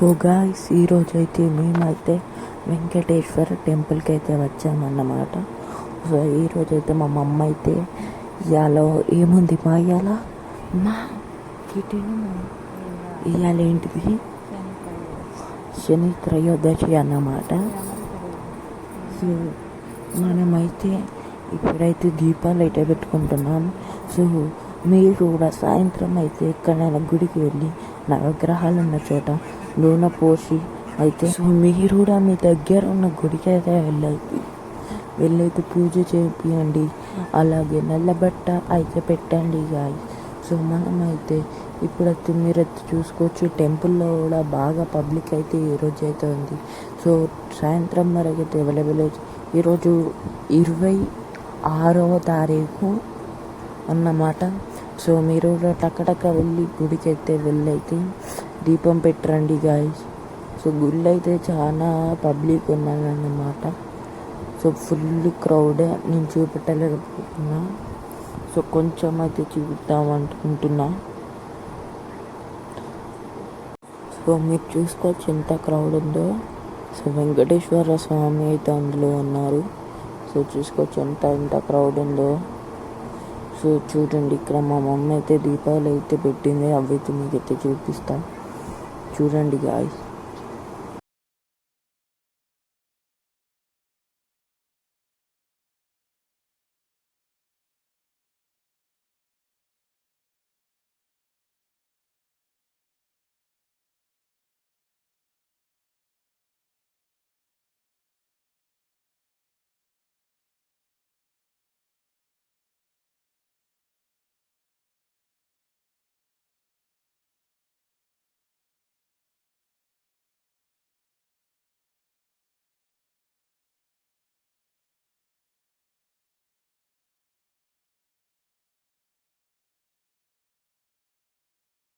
So guys ఈరోజు అయితే మేమైతే వెంకటేశ్వర టెంపుల్కి అయితే వచ్చామన్నమాట. సో ఈరోజు అయితే మా మమ్మ అయితే ఇవాళ ఏముంది మా ఇవాళ మా ఇవాళ ఏంటిది? శని త్రయోదశి అన్నమాట. సో మనమైతే ఇప్పుడైతే దీపాలు అయితే పెట్టుకుంటున్నాం. సో మీరు కూడా సాయంత్రం అయితే ఎక్కడైనా గుడికి వెళ్ళి నవగ్రహాలు ఉన్న చోట నూనె పోసి అయితే సో మీరు కూడా మీ దగ్గర ఉన్న గుడికి అయితే వెళ్ళైతే వెళ్ళైతే పూజ చేపియండి. అలాగే నల్లబట్ట అయితే పెట్టండి గాయ. సో మనమైతే ఇప్పుడైతే మీరైతే చూసుకోవచ్చు టెంపుల్లో కూడా బాగా పబ్లిక్ అయితే ఈరోజు అయితే ఉంది. సో సాయంత్రం వరకు అయితే అవైలబుల్ ఈరోజు ఇరవై ఆరవ తారీఖు అన్నమాట. సో మీరు కూడా టక్కటక్క వెళ్ళి గుడికి అయితే వెళ్ళైతే దీపం పెట్టరండి గాయస్ సో గుళ్ళు అయితే చాలా పబ్లిక్ ఉన్నారన్నమాట. సో ఫుల్ క్రౌడ్ నేను చూపెట్టలేకపోతున్నా. సో కొంచెం అయితే చూపిద్దాం అనుకుంటున్నా. సో మీరు చూసుకోవచ్చు ఎంత క్రౌడ్ ఉందో. సో వెంకటేశ్వర స్వామి అయితే అందులో ఉన్నారు. సో చూసుకోవచ్చు ఎంత ఎంత క్రౌడ్ ఉందో. సో చూడండి ఇక్కడ మా మమ్మీ అయితే దీపాలు అయితే పెట్టింది. అవి అయితే మీకు అయితే చూపిస్తాం. చూడండి గాయస్